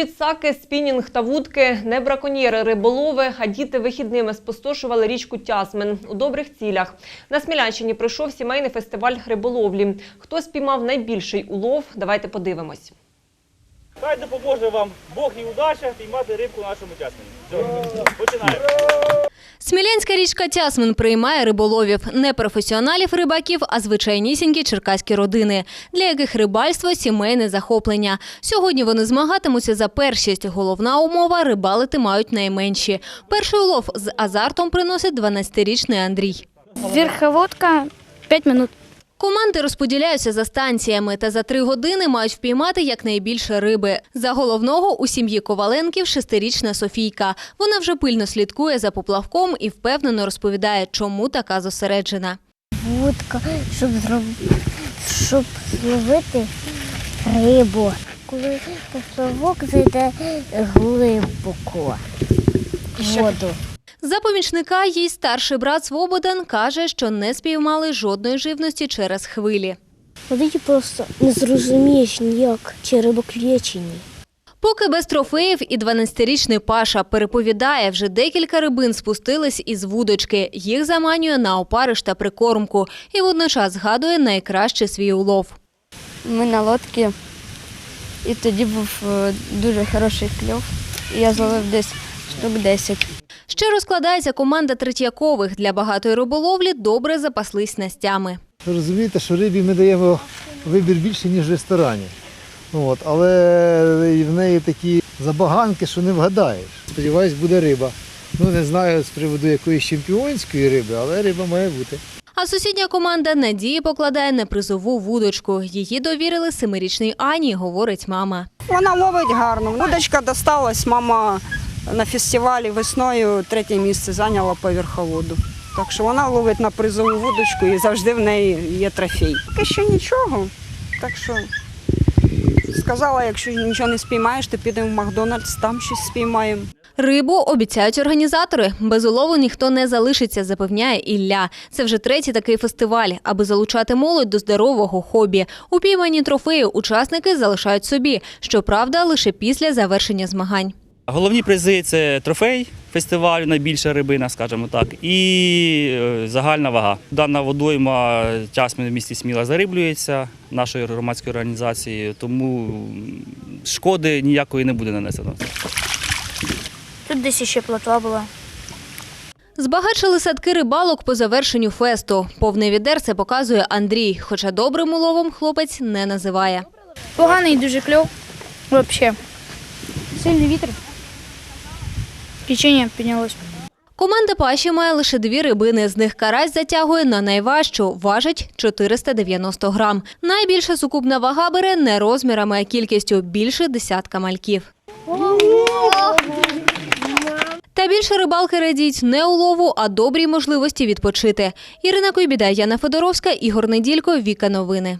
Підсаки, спінінг та вудки, не браконьєри, риболови, а діти вихідними спустошували річку Тясмин у добрих цілях. На Смілянщині пройшов сімейний фестиваль риболовлі. Хто спіймав найбільший улов? Давайте подивимось. Хай допоможе вам Бог і удача піймати рибку в нашому Тясмині. Починаємо. Смілянська річка Тясмин приймає риболовів не професіоналів рибаків, а звичайнісінькі черкаські родини, для яких рибальство сімейне захоплення. Сьогодні вони змагатимуться за першість. Головна умова рибалити мають найменші. Перший улов з азартом приносить 12-річний Андрій. Верховодка 5 минут. Команди розподіляються за станціями та за три години мають впіймати якнайбільше риби. За головного у сім'ї Коваленків шестирічна Софійка. Вона вже пильно слідкує за поплавком і впевнено розповідає, чому така зосереджена. Вудка, щоб зроб... щоб зловити рибу. Коли поплавок зайде глибоко в воду. За помічника їй старший брат Свободан каже, що не спіймали жодної живності через хвилі. Водичі просто не зрозумієш ніяк, чи клює. Поки без трофеїв і 12-річний Паша переповідає, вже декілька рибин спустились із вудочки. Їх заманює на опариш та прикормку і водночас згадує найкраще свій улов. Ми на лодці, і тоді був е, дуже хороший кльов. І я зловив десь штук 10. Ще розкладається команда Третьякових. Для багатої риболовлі добре запаслись снастями. Розумієте, що рибі ми даємо вибір більше, ніж в ресторані. Ну, От, але і в неї такі забаганки, що не вгадаєш. Сподіваюсь, буде риба. Ну, не знаю з приводу якоїсь чемпіонської риби, але риба має бути. А сусідня команда надії покладає на призову вудочку. Її довірили семирічній Ані, говорить мама. Вона ловить гарно. Удочка досталась, мама на фестивалі весною третє місце зайняла по верховоду. Так що вона ловить на призову вудочку і завжди в неї є трофей. Поки що нічого. Так що сказала, якщо нічого не спіймаєш, то підемо в Макдональдс, там щось спіймаємо. Рибу обіцяють організатори. Без улову ніхто не залишиться, запевняє Ілля. Це вже третій такий фестиваль, аби залучати молодь до здорового хобі. Упіймані трофеї учасники залишають собі. Щоправда, лише після завершення змагань. Головні призи це трофей фестивалю, найбільша рибина, скажімо так, і е, загальна вага. Дана водойма тясмин в місті Сміла зариблюється нашою громадською організацією, тому шкоди ніякої не буде нанесено. Тут десь ще плотва була. Збагачили садки рибалок по завершенню фесту. Повне відерце показує Андрій, хоча добрим уловом хлопець не називає. Поганий дуже кльов. Взагалі. Сильний вітер. Течення піднялось. Команда Паші має лише дві рибини. З них карась затягує на найважчу, важить 490 грам. Найбільша сукупна вага бере не розмірами, а кількістю більше десятка мальків. Та більше рибалки радіють не улову, а добрій можливості відпочити. Ірина Койбіда, Яна Федоровська, Ігор Неділько, Віка Новини.